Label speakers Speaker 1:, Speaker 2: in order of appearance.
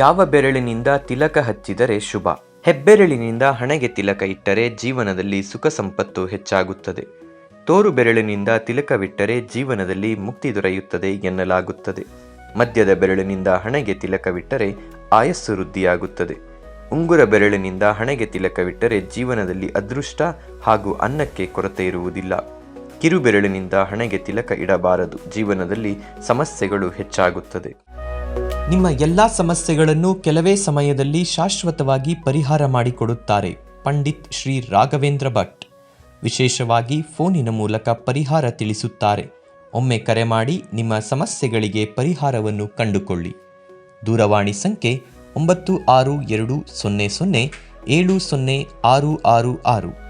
Speaker 1: ಯಾವ ಬೆರಳಿನಿಂದ ತಿಲಕ ಹಚ್ಚಿದರೆ ಶುಭ? ಹೆಬ್ಬೆರಳಿನಿಂದ ಹಣೆಗೆ ತಿಲಕ ಇಟ್ಟರೆ ಜೀವನದಲ್ಲಿ ಸುಖ ಸಂಪತ್ತು ಹೆಚ್ಚಾಗುತ್ತದೆ. ತೋರು ಬೆರಳಿನಿಂದ ತಿಲಕವಿಟ್ಟರೆ ಜೀವನದಲ್ಲಿ ಮುಕ್ತಿ ದೊರೆಯುತ್ತದೆ ಎನ್ನಲಾಗುತ್ತದೆ. ಮದ್ಯದ ಬೆರಳಿನಿಂದ ಹಣೆಗೆ ತಿಲಕವಿಟ್ಟರೆ ಆಯಸ್ಸು ವೃದ್ಧಿಯಾಗುತ್ತದೆ. ಉಂಗುರ ಬೆರಳಿನಿಂದ ಹಣೆಗೆ ತಿಲಕವಿಟ್ಟರೆ ಜೀವನದಲ್ಲಿ ಅದೃಷ್ಟ ಹಾಗೂ ಅನ್ನಕ್ಕೆ ಕೊರತೆ ಇರುವುದಿಲ್ಲ. ಕಿರುಬೆರಳಿನಿಂದ ಹಣೆಗೆ ತಿಲಕ ಇಡಬಾರದು. ಜೀವನದಲ್ಲಿ ಸಮಸ್ಯೆಗಳು ಹೆಚ್ಚಾಗುತ್ತದೆ.
Speaker 2: ನಿಮ್ಮ ಎಲ್ಲಾ ಸಮಸ್ಯೆಗಳನ್ನು ಕೆಲವೇ ಸಮಯದಲ್ಲಿ ಶಾಶ್ವತವಾಗಿ ಪರಿಹಾರ ಮಾಡಿಕೊಡುತ್ತಾರೆ. ಪಂಡಿತ್ ಶ್ರೀ ರಾಘವೇಂದ್ರ ಭಟ್. ವಿಶೇಷವಾಗಿ ಫೋನಿನ ಮೂಲಕ ಪರಿಹಾರ ತಿಳಿಸುತ್ತಾರೆ. ಒಮ್ಮೆ ಕರೆ ಮಾಡಿ ನಿಮ್ಮ ಸಮಸ್ಯೆಗಳಿಗೆ ಪರಿಹಾರವನ್ನು ಕಂಡುಕೊಳ್ಳಿ. ದೂರವಾಣಿ ಸಂಖ್ಯೆ ಒಂಬತ್ತು ಆರು ಎರಡು ಸೊನ್ನೆ ಸೊನ್ನೆ ಏಳು ಸೊನ್ನೆ ಆರು ಆರು ಆರು.